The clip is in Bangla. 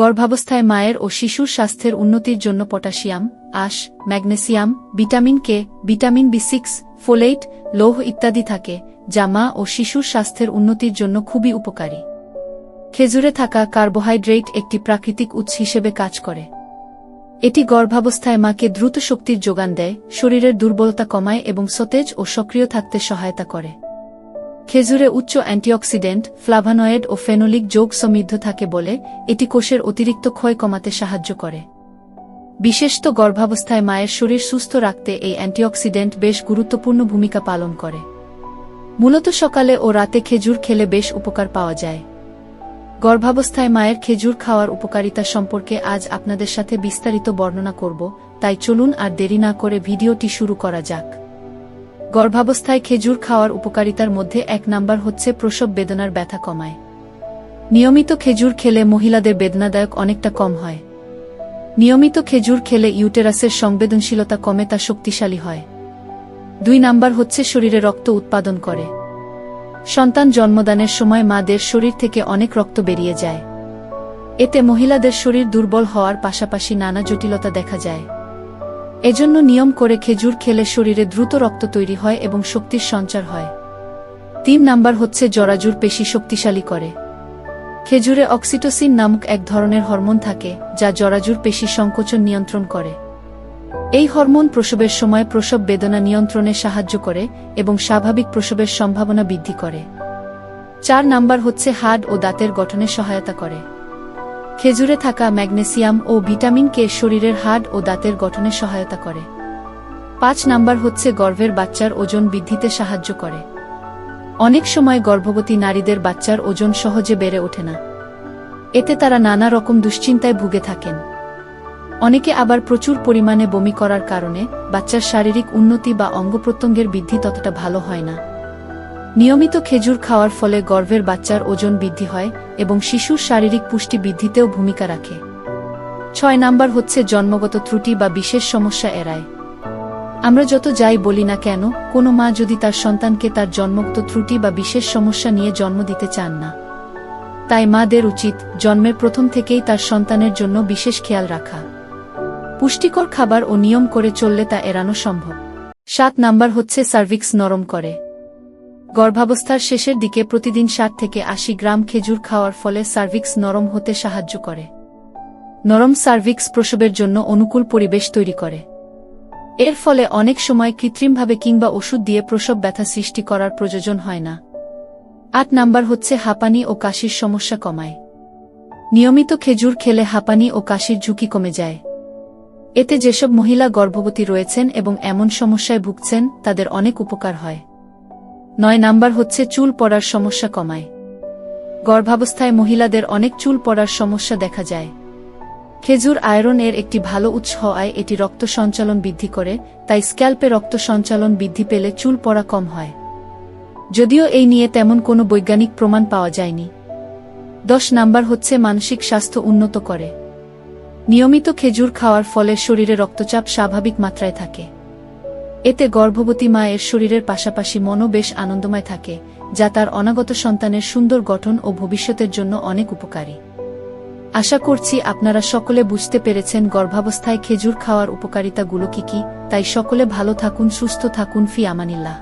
গর্ভাবস্থায় মায়ের ও শিশুর স্বাস্থ্যের উন্নতির জন্য potassium, ash, magnesium, vitamin K, vitamin B six, folate, লৌহ ইত্যাদি থাকে, যা মা ও শিশুর স্বাস্থ্যের উন্নতির জন্য খুবই উপকারী। খেজুরে থাকা কার্বোহাইড্রেট একটি প্রাকৃতিক উৎস হিসেবে কাজ করে। এটি গর্ভাবস্থায় মাকে দ্রুত শক্তির যোগান দেয়, শরীরের দুর্বলতা কমায় এবং সতেজ ও সক্রিয় থাকতে সহায়তা করে। খেজুরে উচ্চ অ্যান্টিঅক্সিডেন্ট, ফ্লাভানয়েড ও ফেনোলিক যোগ সমৃদ্ধ থাকে বলে এটি কোষের অতিরিক্ত ক্ষয় কমাতে সাহায্য করে। বিশেষত গর্ভাবস্থায় মায়ের শরীর সুস্থ রাখতে এই অ্যান্টিঅক্সিডেন্ট বেশ গুরুত্বপূর্ণ ভূমিকা পালন করে। মূলত সকালে ও রাতে খেজুর খেলে বেশ উপকার পাওয়া যায়। গর্ভাবস্থায় মায়ের খেজুর খাওয়ার উপকারিতা সম্পর্কে আজ আপনাদের সাথে বিস্তারিত বর্ণনা করব, তাই চলুন আর দেরি না করে ভিডিওটি শুরু করা যাক। গর্ভাবস্থায় খেজুর খাওয়ার উপকারিতার মধ্যে এক নাম্বার হচ্ছে প্রসব বেদনার ব্যথা কমায়। নিয়মিত খেজুর খেলে মহিলাদের বেদনাদায়ক অনেকটা কম হয়। নিয়মিত খেজুর খেলে ইউটেরাসের সংবেদনশীলতা কমে তা শক্তিশালী হয়। দুই নাম্বার হচ্ছে শরীরে রক্ত উৎপাদন করে। সন্তান জন্মদানের সময় মাদের শরীর থেকে অনেক রক্ত বেরিয়ে যায়। এতে মহিলাদের শরীর দুর্বল হওয়ার পাশাপাশি নানা জটিলতা দেখা যায়। এজন্য নিয়ম করে খেজুর খেলে শরীরে দ্রুত রক্ত তৈরি হয় এবং শক্তির সঞ্চার হয়। তিন নাম্বার হচ্ছে জরাজুর পেশি শক্তিশালী করে। খেজুরে অক্সিটোসিন নামক এক ধরনের হরমোন থাকে, যা জরাজুর পেশি সংকোচন নিয়ন্ত্রণ করে। এই হরমোন প্রসবের সময় প্রসব বেদনা নিয়ন্ত্রণে সাহায্য করে এবং স্বাভাবিক প্রসবের সম্ভাবনা বৃদ্ধি করে। চার নাম্বার হচ্ছে হাড় ও দাঁতের গঠনে সহায়তা করে। খেজুরে থাকা ম্যাগনেসিয়াম ও ভিটামিন কে শরীরের হাড় ও দাঁতের গঠনে সহায়তা করে। পাঁচ নাম্বার হচ্ছে গর্ভের বাচ্চার ওজন বৃদ্ধিতে সাহায্য করে। অনেক সময় গর্ভবতী নারীদের বাচ্চার ওজন সহজে বেড়ে ওঠে না। এতে তারা নানা রকম দুশ্চিন্তায় ভুগে থাকেন। অনেকে আবার প্রচুর পরিমাণে বমি করার কারণে বাচ্চার শারীরিক উন্নতি বা অঙ্গপ্রত্যঙ্গের বৃদ্ধি ততটা ভালো হয় না। নিয়মিত খেজুর খাওয়ার ফলে গর্ভের বাচ্চার ওজন বৃদ্ধি হয় এবং শিশুর শারীরিক পুষ্টি বৃদ্ধিতেও ভূমিকা রাখে। ছয় নাম্বার হচ্ছে জন্মগত ত্রুটি বা বিশেষ সমস্যা এড়ায়। আমরা যত যাই বলি না কেন, কোনো মা যদি তার সন্তানকে তার জন্মগত ত্রুটি বা বিশেষ সমস্যা নিয়ে জন্ম দিতে চান না। তাই মাদের উচিত জন্মের প্রথম থেকেই তার সন্তানের জন্য বিশেষ খেয়াল রাখা। পুষ্টিকর খাবার ও নিয়ম করে চললে তা এড়ানো সম্ভব। সাত নাম্বার হচ্ছে সার্ভিক্স নরম করে। গর্ভাবস্থার শেষের দিকে প্রতিদিন ষাট থেকে আশি গ্রাম খেজুর খাওয়ার ফলে সার্ভিক্স নরম হতে সাহায্য করে। নরম সার্ভিক্স প্রসবের জন্য অনুকূল পরিবেশ তৈরি করে। এর ফলে অনেক সময় কৃত্রিমভাবে কিংবা ওষুধ দিয়ে প্রসব ব্যথা সৃষ্টি করার প্রয়োজন হয় না। আট নাম্বার হচ্ছে হাঁপানি ও কাশির সমস্যা কমায়। নিয়মিত খেজুর খেলে হাঁপানি ও কাশির ঝুঁকি কমে যায়। এতে যেসব মহিলা গর্ভবতী রয়েছেন এবং এমন সমস্যায় ভুগছেন, তাদের অনেক উপকার হয়। নয় নাম্বার হচ্ছে চুল পড়ার সমস্যা কমায়। গর্ভাবস্থায় মহিলাদের অনেক চুল পড়ার সমস্যা দেখা যায়। খেজুর আয়রন এর একটি ভালো উৎস হওয়ায় এটি রক্ত সঞ্চালন বৃদ্ধি করে, তাই স্ক্যাল্পে রক্ত সঞ্চালন বৃদ্ধি পেলে চুল পড়া কম হয়। যদিও এই নিয়ে তেমন কোনো বৈজ্ঞানিক প্রমাণ পাওয়া যায়নি। দশ নাম্বার হচ্ছে মানসিক স্বাস্থ্য উন্নত করে। নিয়মিত খেজুর খাওয়ার ফলে শরীরে রক্তচাপ স্বাভাবিক মাত্রায় থাকে। এতে গর্ভবতী মায়ের শরীরের পাশাপাশি মনও বেশ আনন্দময় থাকে, যা তার অনাগত সন্তানের সুন্দর গঠন ও ভবিষ্যতের জন্য অনেক উপকারী। আশা করছি আপনারা সকলে বুঝতে পেরেছেন গর্ভাবস্থায় খেজুর খাওয়ার উপকারিতাগুলো কি কি, তাই সকলে ভালো থাকুন, সুস্থ থাকুন, ফি আমানিল্লাহ।